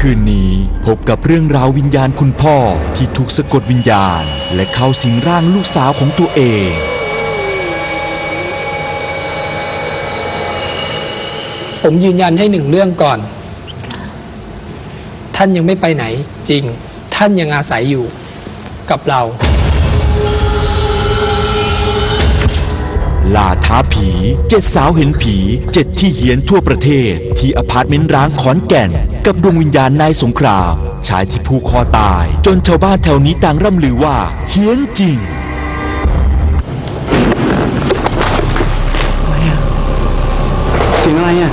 คืนนี้ พบกับเรื่องราววิญญาณคุณพ่อที่ถูกสะกดวิญญาณ และเข้าสิงร่างลูกสาวของตัวเอง ผมยืนยันให้หนึ่งเรื่องก่อน ท่านยังไม่ไปไหนจริง ท่านยังอาศัยอยู่กับเราล่าท้าผีเจ็ดสาวเห็นผีเจ็ดที่เฮียนทั่วประเทศ ที่อพาร์ตเมนต์ร้างขอนแก่น กับดวงวิญญาณนายสงคราม ชายที่ผูกคอตาย จนชาวบ้านแถวนี้ต่างร่ำลือว่า เฮี้ยนจริงเสียงอะไรอะ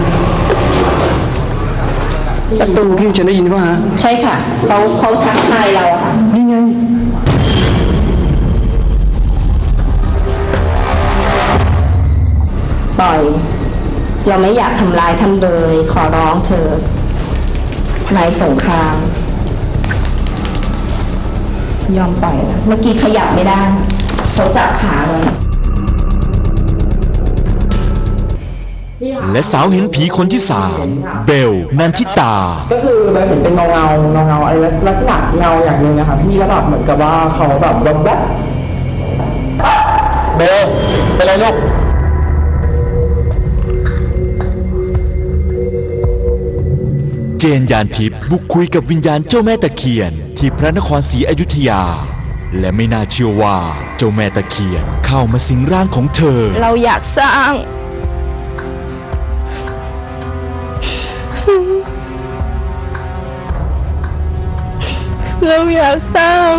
ประตูพี่ฉันได้ยินป่ะฮะใช่ค่ะเขาเขาทักทายเราอะค่ะนี่ไงปล่อย เราไม่อยากทำร้ายท่านเลยขอร้องเธอ นายสงคราม ยอมปล่อยนะเมื่อกี้ขยับไม่ได้เขาจับขาเลยและสาวเห็นผีคนที่สามเบลนันทิตา ก็คือแบบเห็นเป็นเงาเงาเงาเงาๆอะไรลักษณะเงาอย่างหนึ่งนะคะพี่แล้วแบบเหมือนกับว่าเขาแบบแบบแบบเบลเป็นไรลูก เจนยานทิพย์บุกคุยกับวิญญาณเจ้าแม่ตะเคียน ที่พระนครศรีอยุธยา และไม่น่าเชื่อว่าเจ้าแม่ตะเคียนเข้ามาสิงร่างของเธอ เราอยากสร้าง เราอยากสร้าง